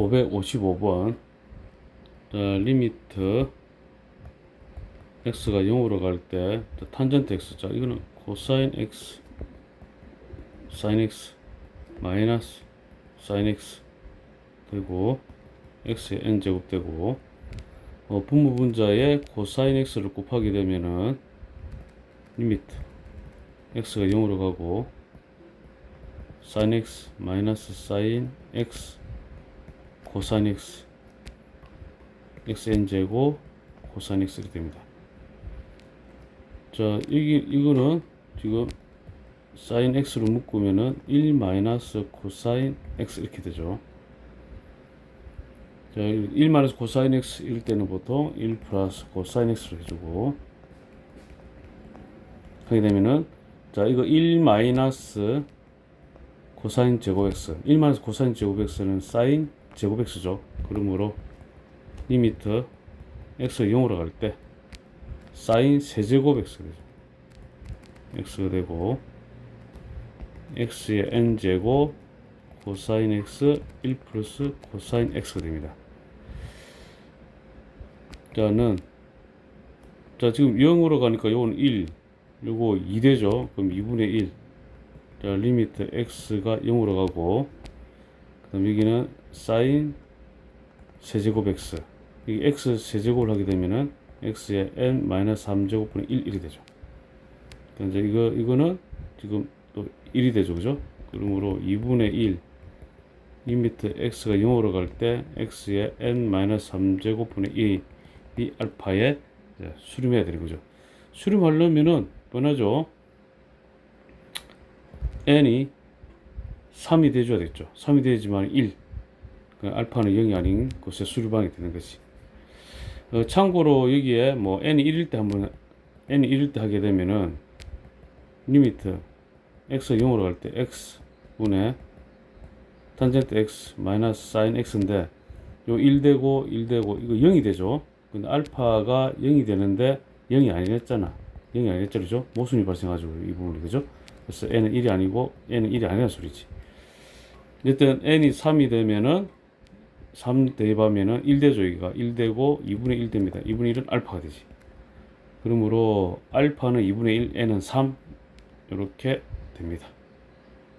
555번 자, 리미트 x가 0으로 갈 때 탄젠트 x 자 이거는 코사인 x 사인 x 마이너스 사인 x 되고 x의 n제곱 되고 어, 분모 분자에 코사인 x를 곱하게 되면은 리미트 x가 0으로 가고 사인 x 마이너스 사인 x 코사인 x xn 제곱 코사인 x 이렇게 됩니다. 자, 이게 이거는 지금 사인 x로 묶으면은 1 마이너스 코사인 x 이렇게 되죠. 자, 1 마이너스 코사인 x 일 때는 보통 1 플러스 코사인 x로 해주고 하게 되면은 자, 이거 1 마이너스 코사인 제곱 x 1 마이너스 코사인 제곱 x는 사인 제곱 x죠. 그러므로 리미트 x 0으로 갈 때 사인 세제곱 x가 되죠. x가 되고 x의 n 제곱 코사인 x 1 플러스 코사인 x가 됩니다. 자는 자 지금 0으로 가니까 요건 1 요거 2 되죠. 그럼 2분의 1. 자 리미트 x가 0으로 가고 그다음 여기는 사인 세제곱 x 이 x 세제곱을 하게 되면은 x의 n 마이너스 3제곱분의 1 1이 되죠. 그러니까 이제 이거 이거는 지금 또 1이 되죠, 그죠? 그러므로 2분의 1 리미트 x가 0으로 갈 때 x의 n 마이너스 3제곱분의 1이 이 알파에 수렴해야 되는 거죠. 수렴하려면은 뻔하죠. n이 3이 돼줘야 되겠죠. 3이 되지만 1. 그 알파는 0이 아닌 곳에 수렴하게 되는 것이. 어, 참고로 여기에 뭐 n이 1일 때 한번 n이 1일 때 하게 되면은 리미트 x가 0으로 갈 때 x 분의 탄젠트 x 마이너스 사인 x인데 요 1 되고 1 되고 이거 0이 되죠. 근데 알파가 0이 되는데 0이 아니랬잖아. 0이 아니랬죠. 그죠? 모순이 발생하죠. 이 부분이 그죠? 그래서 n은 1이 아니고 n은 1이 아니라는 소리지. 일단 n이 3이 되면은 3 대입하면은 1 되죠. 여기가 1 되고 2분의 1 됩니다. 2분의 1은 알파가 되지. 그러므로 알파는 2분의 1, n은 3 이렇게 됩니다.